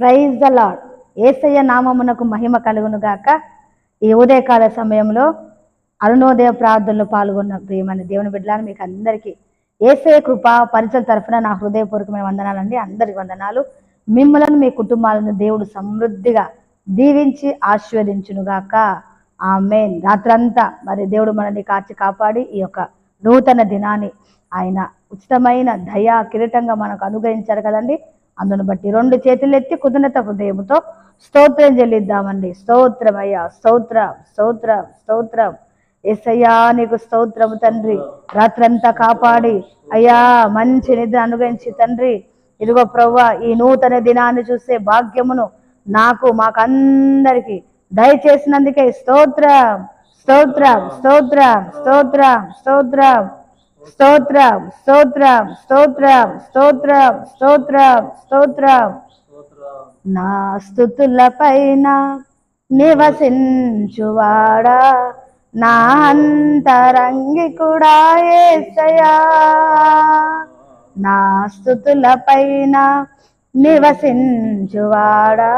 Praise the lord ఏసయ్య నామమునకు మహిమ కలుగును గాక. ఈ ఉదయకాల సమయంలో అరుణోదయ ప్రార్థనలో పాల్గొన్న ప్రియమైన దేవుని బిడ్డలను మీకు అందరికీ ఏసయ కృప పరిచయం తరఫున నా హృదయపూర్వకమైన వందనాలండి. అందరికి వందనాలు. మిమ్మలను మీ కుటుంబాలను దేవుడు సమృద్ధిగా దీవించి ఆశీర్వదించునుగాక మెయిన్ రాత్రంతా మరి దేవుడు మనల్ని కాచి కాపాడి ఈ యొక్క నూతన దినాన్ని ఆయన ఉచితమైన దయా కిరీటంగా మనకు అనుగ్రహించారు కదండి. అందును బట్టి రెండు చేతులు ఎత్తి కుదునత హృదయముతో స్తోత్రం చెల్లిద్దామండి. స్తోత్రమయ్యా స్తోత్రం స్తోత్రం స్తోత్రం. ఎస్సయ్యా నీకు స్తోత్రము తండ్రి. రాత్రంతా కాపాడి. అయ్యా మంచి నిద్ర అనుగ్రహించి తండ్రి. ఇదిగో ప్రవ్వా ఈ నూతన దినాన్ని చూసే భాగ్యమును నాకు మాకందరికి దయచేసినందుకే స్తోత్రం స్తోత్రం స్తోత్రం స్తోత్రం స్తోత్రం. స్తోత్రం స్తోత్రం స్తోత్రం స్తోత్రం స్తోత్రం స్తోత్రం. నా స్థుతుల పైన నివసించువాడా. నా అంతరంగి కూడా ఏసయా నా స్థుతుల పైన నివసించువాడా.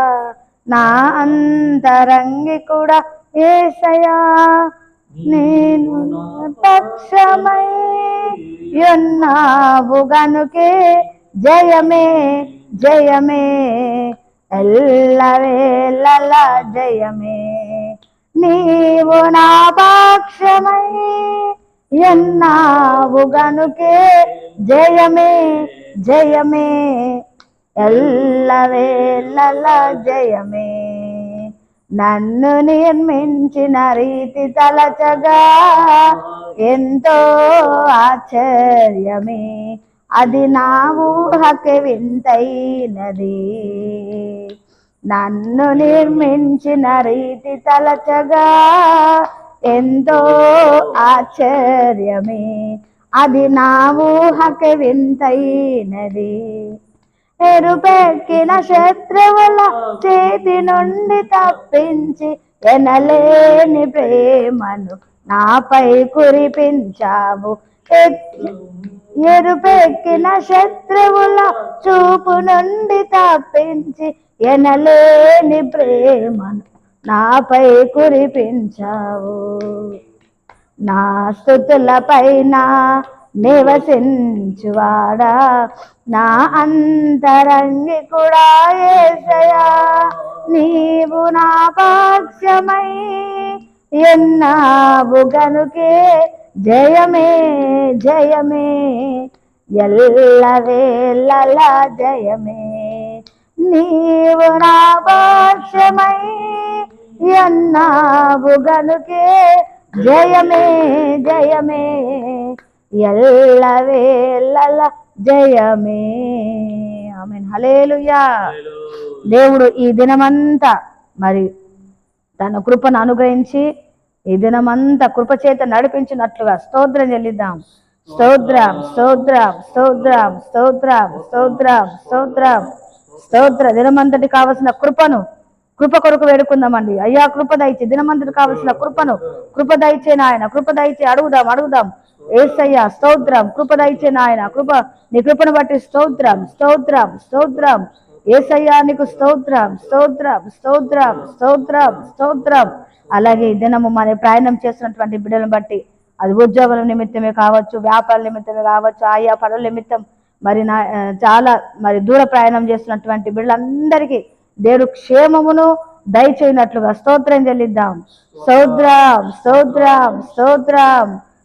నా అంతరంగి కూడా ఏసయా నేను పక్షమై ఉన్నావు గనుకే జయమే జయమే. ఎల్లవేళల జయమే. నీవు నా పక్షమై ఎన్నావు గనుకే జయమే జయమే. ఎల్లవేళల జయమే. నన్ను నిర్మించిన రీతి తలచగా ఎంతో ఆశ్చర్యమే. అది నా ఊహకి వింతైనది. నన్ను నిర్మించిన రీతి తలచగా ఎంతో ఆశ్చర్యమే. అది నా ఊహకి వింతైనది. ఎరుపెక్కిన శత్రువుల చేతి నుండి తప్పించి ఎనలేని ప్రేమను నాపై కురిపించావు. ఎరుపెక్కిన శత్రువుల చూపు నుండి తప్పించి ఎనలేని ప్రేమను నాపై కురిపించావు. నా స్థుతుల పైన నివసించువాడా నా అంతరంగి కూడా ఏసయా. నీవు నా పక్షమై ఎన్నావు గనుకే. జయమే జయమే ఎల్లవేళల జయమే. నీవు నా పక్షమై ఎన్నావు గనుకే. జయమే జయమే ఎల్లవేళల జయమే. ఆమెన్. హలేలుయా దేవుడు ఈ దినమంతా మరి తన కృపను అనుగ్రహించి ఈ దినమంతా కృపచేత నడిపించినట్లుగా స్తోత్రం చెల్లిద్దాం. స్తోత్రం స్తోత్రం స్తోత్రం స్తోత్రం స్తోత్రం స్తోత్రం. స్తోత్ర దినమంతటి కావలసిన కృపను కృప కొరకు వేడుకుందామండి. అయ్యా కృప దయచే దినమంతటి కావలసిన కృపను కృప దయచే నాయన కృప దయచే అడుగుదాం అడుగుదాం. ఏసయ్యా స్తోత్రం. కృప దయచే నాయన కృప. నీ కృపను బట్టి స్తోత్రం స్తోత్రం స్తోత్రం. ఏసయ్యా నీకు స్తోత్రం స్తోత్రం స్తోత్రం స్తోత్రం స్తోత్రం. అలాగే ఈ దినము మన ప్రయాణం చేస్తున్నటువంటి బిడ్డలను బట్టి అది ఉద్యోగుల నిమిత్తమే కావచ్చు వ్యాపార నిమిత్తమే కావచ్చు ఆయా పనుల నిమిత్తం మరి నా చాలా మరి దూర ప్రయాణం చేస్తున్నటువంటి బిడ్డలందరికీ దేవుడు క్షేమమును దయచేయనట్లుగా స్తోత్రం చెల్లిద్దాం. స్తోత్రం స్తోత్రం స్తోత్రం.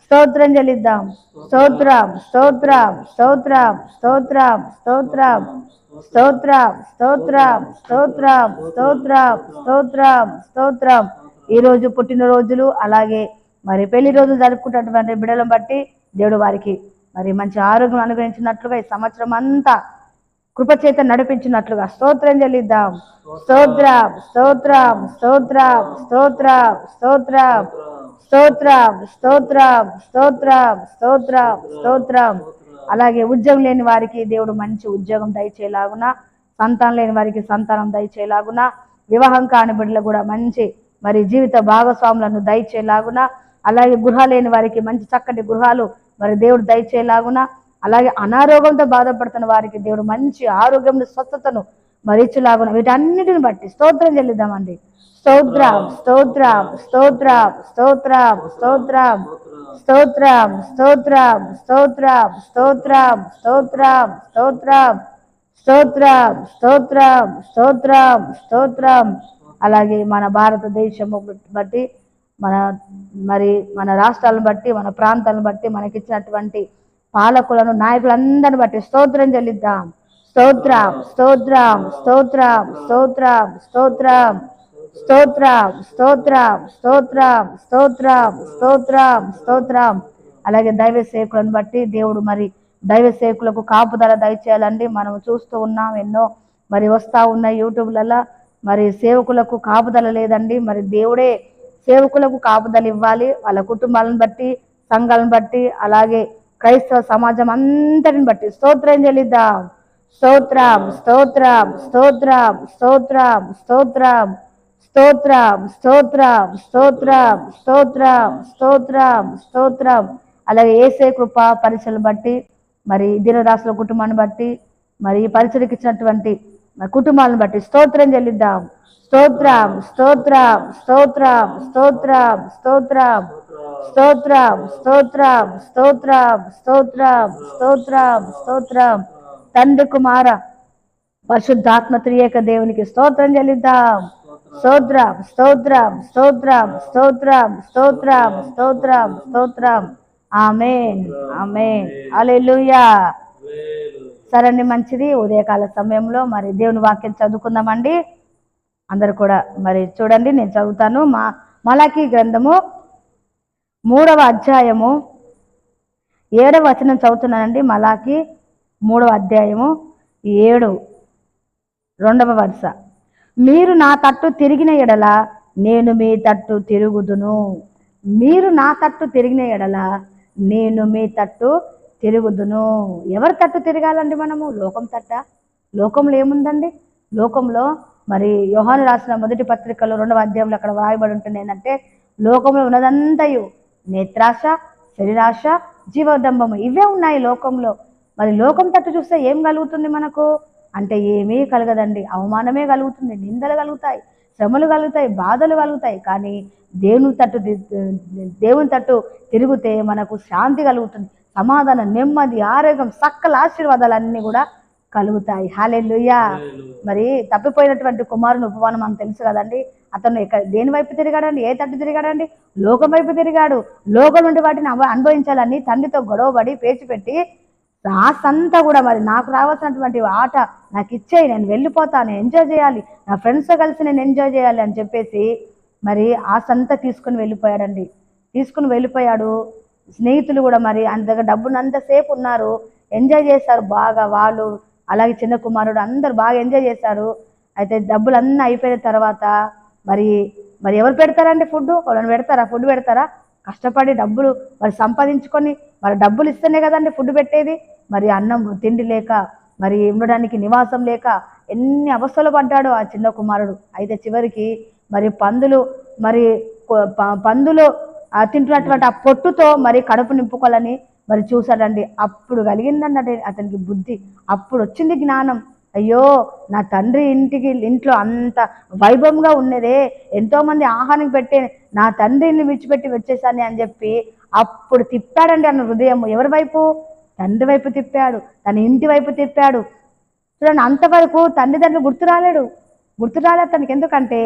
స్తోత్రం చెల్లిద్దాం స్తోత్రం స్తోత్రం స్తోత్రం స్తోత్రం స్తోత్రం స్తోత్రం స్తోత్రం స్తోత్రం స్తోత్రం స్తోత్రం స్తోత్రం ఈరోజు పుట్టినరోజులు అలాగే మరి పెళ్ళి రోజులు జరుపుకుంటున్నటువంటి బిడ్డలను బట్టి దేవుడు వారికి మరి మంచి ఆరోగ్యం అనుగ్రహించినట్లుగా ఈ సంవత్సరం అంతా కృపచేత నడిపించినట్లుగా స్తోత్రం చెల్లిద్దాం స్తోత్రం స్తోత్రం స్తోత్రం స్తోత్రం స్తోత్రం స్తోత్రం స్తోత్రం స్తోత్రం స్తోత్రం స్తోత్రం. అలాగే ఉద్యోగం లేని వారికి దేవుడు మంచి ఉద్యోగం దయచేలాగున సంతానం లేని వారికి సంతానం దయచేలాగున వివాహం కాని బిడ్డలు కూడా మంచి మరి జీవిత భాగస్వాములను దయచేలాగున అలాగే గృహాలు లేని వారికి మంచి చక్కటి గృహాలు మరి దేవుడు దయచేలాగున అలాగే అనారోగ్యంతో బాధపడుతున్న వారికి దేవుడు మంచి ఆరోగ్యం స్వస్థతను మరీచులాగున వీటన్నిటిని బట్టి స్తోత్రం చెల్లిద్దామండి స్తోత్రం స్తోత్రం స్తోత్రం స్తోత్రం స్తోత్రం స్తోత్రం స్తోత్రం స్తోత్రం స్తోత్రం స్తోత్రం స్తోత్రం స్తోత్రం స్తోత్రం స్తోత్రం స్తోత్రం అలాగే మన భారతదేశము బట్టి మన మరి మన రాష్ట్రాలను బట్టి మన ప్రాంతాలను బట్టి మనకిచ్చినటువంటి పాలకులను నాయకులందరిని బట్టి స్తోత్రం చెల్లిద్దాం స్తోత్రం స్తోత్రం స్తోత్రం స్తోత్రం స్తోత్రం స్తోత్రం స్తోత్రం స్తోత్రం స్తోత్రం స్తోత్రం స్తోత్రం అలాగే దైవ సేవకులను బట్టి దేవుడు మరి దైవ సేవకులకు కాపుదల దయచేయాలండి మనం చూస్తూ ఉన్నాం ఎన్నో మరి వస్తూ ఉన్న యూట్యూబ్లలో మరి సేవకులకు కాపుదల లేదండి మరి దేవుడే సేవకులకు కాపుదల ఇవ్వాలి వాళ్ళ కుటుంబాలను బట్టి సంఘాలను బట్టి అలాగే క్రైస్తవ సమాజం అంతటిని బట్టి స్తోత్రం చెల్లిద్దాం స్తోత్రం స్తోత్రం స్తోత్రం స్తోత్రం స్తోత్రం స్తోత్రం స్తోత్రం స్తోత్రం స్తోత్రం స్తోత్రం స్తోత్రం అలాగే ఏసే కృప పరిచయలు బట్టి మరి దీనదాసుల కుటుంబాన్ని బట్టి మరి ఈ పరిచయకి ఇచ్చినటువంటి మరి కుటుంబాలను బట్టి స్తోత్రం చెల్లిద్దాం స్తోత్రం స్తోత్రం స్తోత్రం స్తోత్రం స్తోత్రం స్తోత్రం స్తోత్రం స్తోత్రం స్తోత్రం స్తోత్రం స్తోత్రం తండ్రి కుమార పరిశుద్ధాత్మ త్రియేక దేవునికి స్తోత్రం చెల్లిద్దాం. స్తోత్రం స్తోత్రం స్తోత్రం స్తోత్రం స్తోత్రం స్తోత్రం స్తోత్రం ఆమెన్ ఆమెన్. అలెలుయా సరే మంచిది. ఉదయకాల సమయంలో మరి దేవుని వాక్యం చదువుకుందామండి. అందరు కూడా మరి చూడండి నేను చదువుతాను. మా మలాకి గ్రంథము మూడవ అధ్యాయము ఏడవ వచనం చదువుతున్నానండి. మలాకి మూడవ అధ్యాయము ఏడు రెండవ వరుస. మీరు నా తట్టు తిరిగిన ఎడల నేను మీ తట్టు తిరుగుదును. మీరు నా తట్టు తిరిగిన ఎడల నేను మీ తట్టు తిరుగుదును. ఎవరి తట్టు తిరగాలండి మనము? లోకం తట్ట. లోకంలో ఏముందండి? లోకంలో మరి యోహాను రాసిన మొదటి పత్రికలో రెండవ అధ్యాయంలో అక్కడ వ్రాయబడి ఉంటుంది ఏంటంటే లోకంలో ఉన్నదంతయు నేత్రాశ శరీరాశ జీవదంబము ఇవే ఉన్నాయి లోకంలో. మరి లోకం తట్టు చూస్తే ఏం కలుగుతుంది మనకు? అంటే ఏమీ కలగదండి. అవమానమే కలుగుతుంది నిందలు కలుగుతాయి శ్రమలు కలుగుతాయి బాధలు కలుగుతాయి. కానీ దేవుని తట్టు దేవుని తట్టు తిరిగితే మనకు శాంతి కలుగుతుంది సమాధానం నెమ్మది ఆరోగ్యం సకల ఆశీర్వాదాలన్నీ కూడా కలుగుతాయి. హాలెల్లుయా. మరి తప్పిపోయినటువంటి కుమారుని ఉపమానం మనకు తెలుసు కదండి. అతను ఎక్కడ దేని వైపు తిరిగాడండి? ఏ తట్టు తిరిగాడండి? లోకం వైపు తిరిగాడు. లోకం నుండి వాటిని అనుభవించాలని తండ్రితో గొడవపడి పేచి ఆశ అంతా కూడా మరి నాకు రావాల్సినటువంటి ఆట నాకు ఇచ్చేయి నేను వెళ్ళిపోతాను ఎంజాయ్ చేయాలి నా ఫ్రెండ్స్తో కలిసి నేను ఎంజాయ్ చేయాలి అని చెప్పేసి మరి ఆశంతా తీసుకుని వెళ్ళిపోయాడండి. తీసుకుని వెళ్ళిపోయాడు. స్నేహితులు కూడా మరి ఆయన దగ్గర డబ్బునంతసేపు ఉన్నారు. ఎంజాయ్ చేశారు బాగా వాళ్ళు అలాగే చిన్న కుమారుడు అందరు బాగా ఎంజాయ్ చేశారు. అయితే డబ్బులు అన్నీ అయిపోయిన తర్వాత మరి మరి ఎవరు పెడతారండి ఫుడ్ వాళ్ళని పెడతారా? ఫుడ్ పెడతారా? కష్టపడి డబ్బులు మరి సంపాదించుకొని మరి డబ్బులు ఇస్తేనే కదండి ఫుడ్ పెట్టేది. మరి అన్నం తిండి లేక మరి ఉండడానికి నివాసం లేక ఎన్ని అవస్థలు పడ్డాడు ఆ చిన్న కుమారుడు. అయితే చివరికి మరి పందులు మరి ప- పందులు ఆ తింటున్నటువంటి ఆ పొట్టుతో మరి కడుపు నింపుకోవాలని మరి చూశాడండి. అప్పుడు కలిగిందండి అతనికి బుద్ధి. అప్పుడు వచ్చింది జ్ఞానం. అయ్యో నా తండ్రి ఇంటికి ఇంట్లో అంత వైభవంగా ఉన్నదే ఎంతోమంది ఆహారం పెట్టే నా తండ్రిని విడిచిపెట్టి వచ్చేసాను అని చెప్పి అప్పుడు తిప్పాడండి అన్న హృదయం. ఎవరి వైపు? తండ్రి వైపు తిప్పాడు తన ఇంటి వైపు తిప్పాడు. చూడండి అంతవరకు తండ్రి తండ్రి గుర్తు రాలేడు. గుర్తు రాలేదు తనకి ఎందుకంటే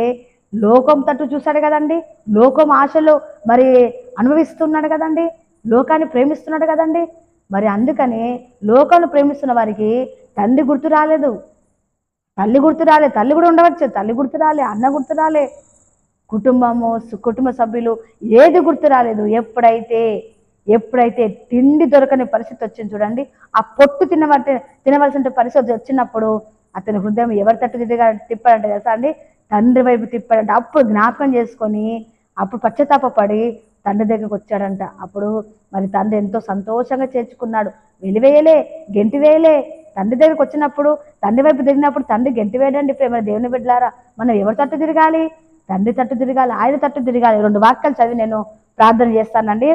లోకం తట్టు చూశాడు కదండి. లోకం ఆశలు మరి అనుభవిస్తున్నాడు కదండి. లోకాన్ని ప్రేమిస్తున్నాడు కదండి. మరి అందుకని లోకాన్ని ప్రేమిస్తున్న వారికి తండ్రి గుర్తు రాలేదు. తల్లి గుర్తు రాలే తల్లి కూడా ఉండవచ్చు. తల్లి గుర్తు రాలే అన్న గుర్తు రాలే. కుటుంబము కుటుంబ సభ్యులు ఏది గుర్తు రాలేదు. ఎప్పుడైతే ఎప్పుడైతే తిండి దొరకని పరిస్థితి వచ్చింది చూడండి ఆ పొట్టు తినబట్టి తినవలసిన పరిస్థితి వచ్చినప్పుడు అతని హృదయం ఎవరి తట్టు తిరిగా తిప్పాడంటే తెలుసా అండి? తండ్రి వైపు తిప్పాడంట. అప్పుడు జ్ఞాపకం చేసుకొని అప్పుడు పశ్చాత్తాపడి తండ్రి దగ్గరకు వచ్చాడంట. అప్పుడు మరి తండ్రి ఎంతో సంతోషంగా చేర్చుకున్నాడు. వెలివేయలే గెంటివేయలే తండ్రి దగ్గరికి వచ్చినప్పుడు తండ్రి వైపు తిరిగినప్పుడు తండ్రి గెంటి వేయడండి ప్రేమ దేవుని బిడ్డలారా. మనం ఎవరి తట్టు తిరగాలి? తండ్రి తట్టు తిరగాలి ఆయన తట్టు తిరగాలి. రెండు వాక్యాలు చదివి నేను ప్రార్థన చేస్తానండి.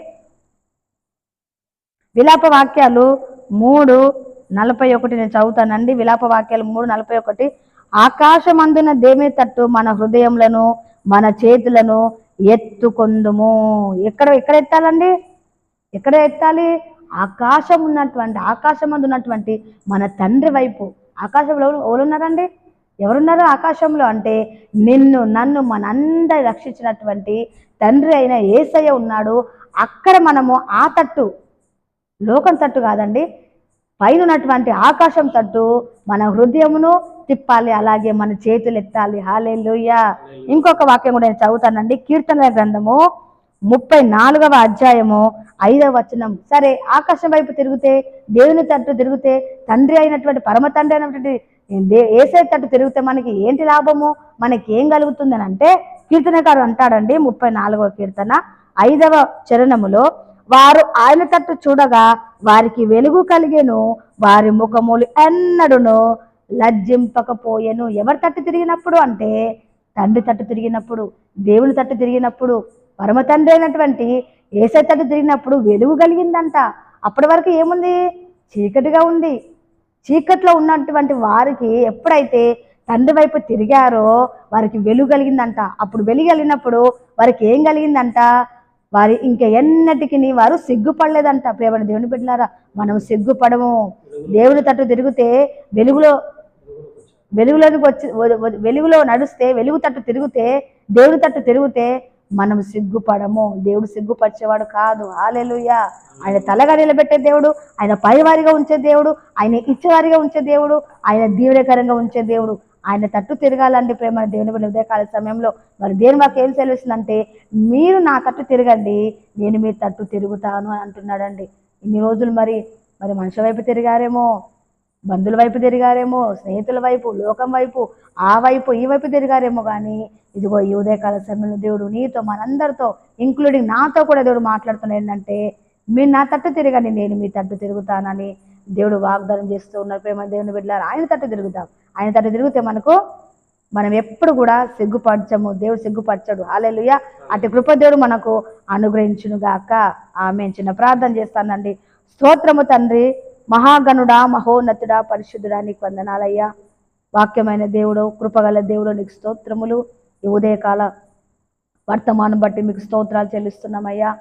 విలాప వాక్యాలు మూడు నలభై ఒకటి నేను చదువుతానండి. విలాప వాక్యాలు మూడు నలభై ఒకటి. ఆకాశమందున దేమే తట్టు మన హృదయములను మన చేతులను ఎత్తుకొందుము. ఎక్కడ ఎక్కడ ఎత్తాలండి? ఎక్కడ ఎత్తాలి? ఆకాశం ఉన్నటువంటి ఆకాశం ఉన్నటువంటి మన తండ్రి వైపు. ఆకాశంలో ఎవరు ఎవరున్నారండి? ఎవరున్నారు ఆకాశంలో? అంటే నిన్ను నన్ను మనందరి రక్షించినటువంటి తండ్రి అయిన ఏసయ్య ఉన్నాడు. అక్కడ మనము ఆ తట్టు లోకం తట్టు కాదండి. పైన ఉన్నటువంటి ఆకాశం తట్టు మన హృదయమును తిప్పాలి అలాగే మన చేతులు ఎత్తాలి. హాలే ఇంకొక వాక్యం కూడా నేను చదువుతానండి. కీర్తనల గ్రంథము ముప్పై నాలుగవ అధ్యాయము ఐదవ వచనం. సరే ఆకాశం వైపు తిరిగితే దేవుని తట్టు తిరిగితే తండ్రి అయినటువంటి పరమ తండ్రి అయినటువంటి దే- తట్టు తిరిగితే మనకి ఏంటి లాభము? మనకి ఏం కలుగుతుందని అంటే కీర్తనకారు అంటాడండి ముప్పై నాలుగవ కీర్తన ఐదవ చరణములో వారు ఆయన తట్టు చూడగా వారికి వెలుగు కలిగేను వారి ముఖములు ఎన్నడును లజ్జింపకపోయెను. ఎవరి తట్టు తిరిగినప్పుడు అంటే తండ్రి తట్టు తిరిగినప్పుడు దేవుని తట్టు తిరిగినప్పుడు పరమ తండ్రి అయినటువంటి ఏసై తిరిగినప్పుడు వెలుగు కలిగిందంట. అప్పటి వరకు ఏముంది? చీకటిగా ఉంది. చీకట్లో ఉన్నటువంటి వారికి ఎప్పుడైతే తండ్రి వైపు తిరిగారో వారికి వెలుగు కలిగిందంట. అప్పుడు వెలుగు కలిగినప్పుడు వారికి ఏం కలిగిందంట? వారి ఇంకా ఎన్నటికి వారు సిగ్గుపడలేదంట. ప్రేమ దేవుని బిడ్డలారా మనం సిగ్గుపడము. దేవుని తట్టు తిరిగితే వెలుగులో వెలుగులోకి వచ్చి వెలుగులో నడుస్తే వెలుగు తట్టు తిరిగితే దేవుడి తట్టు తిరిగితే మనం సిగ్గుపడము. దేవుడు సిగ్గుపరిచేవాడు కాదు. ఆలెలుయా ఆయన తలగా నిలబెట్టే దేవుడు ఆయన పైవారిగా ఉంచే దేవుడు ఆయన ఇచ్చేవారిగా ఉంచే దేవుడు ఆయన దీవెనకరంగా ఉంచే దేవుడు. ఆయన తట్టు తిరగాలండి ప్రేమ దేవుని బిడ్డ ఉదయకాల సమయంలో. మరి దేని మాకు ఏం సెలవుస్తుందంటే మీరు నా తట్టు తిరగండి నేను మీ తట్టు తిరుగుతాను అని అంటున్నాడండి. ఇన్ని రోజులు మరి మరి మనుషుల వైపు తిరిగారేమో బంధువుల వైపు తిరిగారేమో స్నేహితుల వైపు లోకం వైపు ఆ వైపు ఈ వైపు తిరిగారేమో కానీ ఇదిగో ఈ ఉదయకాల సమయంలో దేవుడు నీతో మనందరితో ఇంక్లూడింగ్ నాతో కూడా దేవుడు మాట్లాడుతున్నాడు ఏంటంటే మీరు నా తట్టు తిరగండి నేను మీ తట్టు తిరుగుతానని దేవుడు వాగ్దానం చేస్తూ ఉన్నారు. ప్రేమ దేవుని బిడ్డలారు ఆయన తట్టు తిరుగుతాం. ఆయన తట్టు తిరిగితే మనకు మనం ఎప్పుడు కూడా సిగ్గుపరచము. దేవుడు సిగ్గుపరచడు. హాలెలుయ అటు కృప దేవుడు మనకు అనుగ్రహించును గాక. ఆమె చిన్న ప్రార్థన చేస్తానండి. స్తోత్రము తండ్రి మహాగణుడా మహోన్నతుడా పరిశుద్ధుడా నీకు వందనాలయ్యా. వాక్యమైన దేవుడు కృపగల దేవుడు నీకు స్తోత్రములు. ఈ ఉదయకాల వర్తమానం బట్టి మీకు స్తోత్రాలు చెల్లిస్తున్నామయ్యా.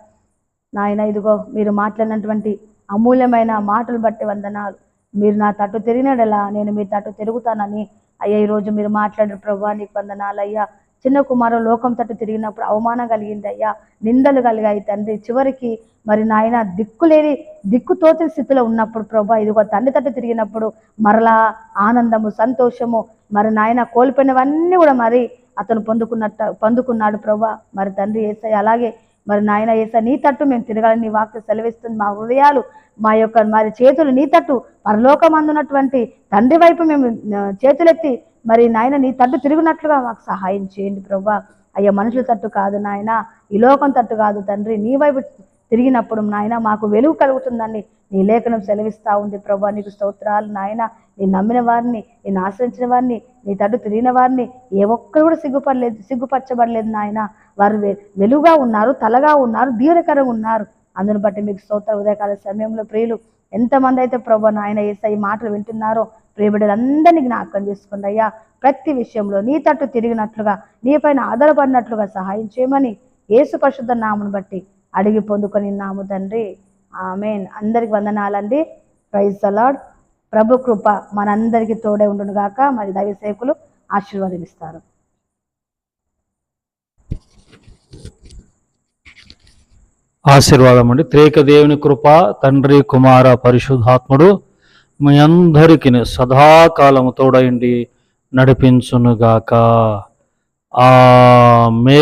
నాయన ఇదిగో మీరు మాట్లాడినటువంటి అమూల్యమైన మాటలు బట్టి వందనాలు. మీరు నా తట్టు తిరిగినడలా నేను మీ తట్టు తిరుగుతానని అయ్యా ఈరోజు మీరు మాట్లాడిన ప్రభా నీకు వందనాలు అయ్యా చిన్న కుమారు లోకం తట్టు తిరిగినప్పుడు అవమానం కలిగింది అయ్యా నిందలు కలిగాయి తండ్రి. చివరికి మరి నాయన దిక్కులేని దిక్కుతోచని స్థితిలో ఉన్నప్పుడు ప్రభా ఇదిగో తండ్రి తట్టు తిరిగినప్పుడు మరలా ఆనందము సంతోషము మరి నాయన కోల్పోయినవన్నీ కూడా మరి అతను పొందుకున్నట్టు పొందుకున్నాడు ప్రభా మరి తండ్రి ఏసై అలాగే మరి నాయన ఏసై నీ తట్టు మేము తిరగాలని నీ వాక్య సెలవిస్తుంది. మా హృదయాలు మా యొక్క మరి చేతులు నీ తట్టు పరలోకం అందునటువంటి తండ్రి వైపు మేము చేతులెత్తి మరి నాయన నీ తట్టు తిరిగినట్లుగా మాకు సహాయం చేయండి ప్రభా అయ్యా మనుషుల తట్టు కాదు నాయన ఈ లోకం తట్టు కాదు తండ్రి. నీ వైపు తిరిగినప్పుడు నాయన మాకు వెలుగు కలుగుతుందని నీ లేఖనం సెలవిస్తూ ఉంది ప్రభా. నీకు స్తోత్రాలు నాయన. నీ నమ్మిన వారిని నేను ఆశ్రయించిన వారిని నీ తట్టు తిరిగిన వారిని ఏ ఒక్కరు కూడా సిగ్గుపడలేదు సిగ్గుపరచబడలేదు నాయన. వారు వెలుగుగా ఉన్నారు తలగా ఉన్నారు దీర్ఘకరంగా ఉన్నారు. అందును బట్టి మీకు స్తోత్ర ఉదయకాల సమయంలో ప్రియులు ఎంతమంది అయితే ప్రభు నాయన ఏసై ఈ మాటలు వింటున్నారో ప్రియబిడ్డలందరినీ జ్ఞాపకం చేసుకోండి అయ్యా ప్రతి విషయంలో నీ తట్టు తిరిగినట్లుగా నీ పైన ఆధారపడినట్లుగా సహాయం చేయమని యేసు పరిశుద్ధ నామను బట్టి అడిగి పొందుకొని నాము తండ్రి. ఆమెన్. అందరికి వందనాలండి ప్రైజ్ అలాడ్ ప్రభు కృప మనందరికీ తోడే ఉండును గాక. మరి దైవ సేవకులు ఆశీర్వాదమిస్తారు ఆశీర్వాదం అండి త్రేక దేవుని కృప తండ్రి కుమార పరిశుద్ధాత్ముడు మీ అందరికీ సదాకాలము తోడయండి నడిపించునుగాక ఆ మే